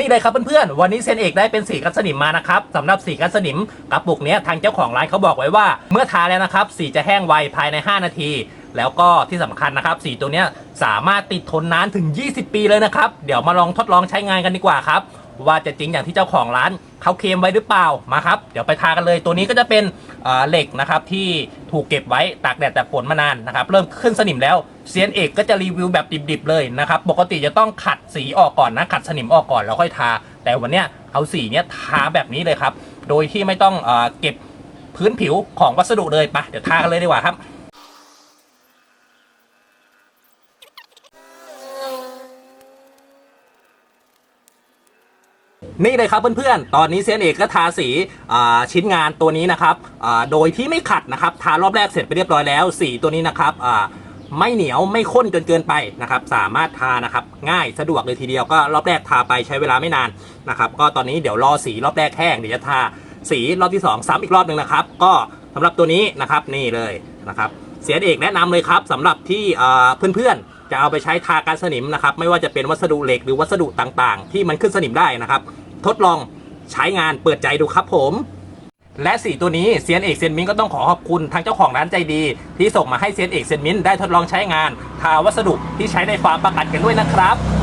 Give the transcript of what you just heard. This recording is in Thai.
นี่เลยครับเพื่อนๆ วันนี้เซนเอกได้เป็นสีกันสนิมมานะครับสำหรับสีกันสนิมกระปุกเนี้ยทางเจ้าของร้านเขาบอกไว้ว่า เมื่อทาแล้วนะครับสีจะแห้งไวภายใน 5 นาที แล้วก็ที่สำคัญนะครับ สีตัวเนี้ยสามารถติดทนนานถึง 20 ปีเลยนะครับ เดี๋ยวมาลองทดลองใช้งานกันดีกว่าครับ ว่าจะจริงอย่างที่เจ้าของร้านเขาเคลมไว้หรือเปล่ามาครับ เดี๋ยวไปทากันเลยตัวนี้ก็จะเป็นเหล็กนะครับที่ถูกเก็บไว้ตากแดดแตากฝนมานานนะครับเริ่มขึ้นสนิมแล้วเซียนเอกก็จะรีวิวแบบดิบๆเลยนะครับปกติจะต้องขัดสีออกก่อนนะขัดสนิมออกก่อนแล้วค่อยทา แต่วันเนี้ยเอาสีเนี้ยทาแบบนี้เลยครับโดยที่ไม่ต้องเอเก็บพื้นผิวของวัสดุเลยไปเดี๋ยวทากันเลยดีกว่าครับ นี่เลยครับเพื่อนๆ ตอนนี้เซียนเอกก็ทาสีชิ้นงานตัวนี้นะครับโดยที่ไม่ขัดนะครับ ทารอบแรกเสร็จไปเรียบร้อยแล้ว สีตัวนี้นะครับไม่เหนียวไม่ข้นจนเกินไปนะครับ สามารถทานะครับง่ายสะดวกเลยทีเดียวก็รอบแรกทาไปใช้เวลาไม่นานนะครับ ก็ตอนนี้เดี๋ยวรอสีรอบแรกแห้งเดี๋ยวจะทาสีรอบที่ 2 ซ้ำอีกรอบหนึ่งนะครับ ก็สำหรับตัวนี้นะครับนี่เลยนะครับเสียเอกแนะนำเลยครับสำหรับที่เอ่อเพื่อนๆจะเอาไปใช้ทาการสนิมนะครับ ไม่ว่าจะเป็นวัสดุเหล็กหรือวัสดุต่างๆ ที่มันขึ้นสนิมได้นะครับ ทดลองใช้งานเปิดใจดูครับผม และสีตัวนี้เซียนเอกเซียนมินก็ต้องขอขอบคุณทางเจ้าของร้านใจดี ที่ส่งมาให้เซียนเอกเซียนมินได้ทดลองใช้งาน ทาวัสดุที่ใช้ในฟาร์มประกัดกันด้วยนะครับ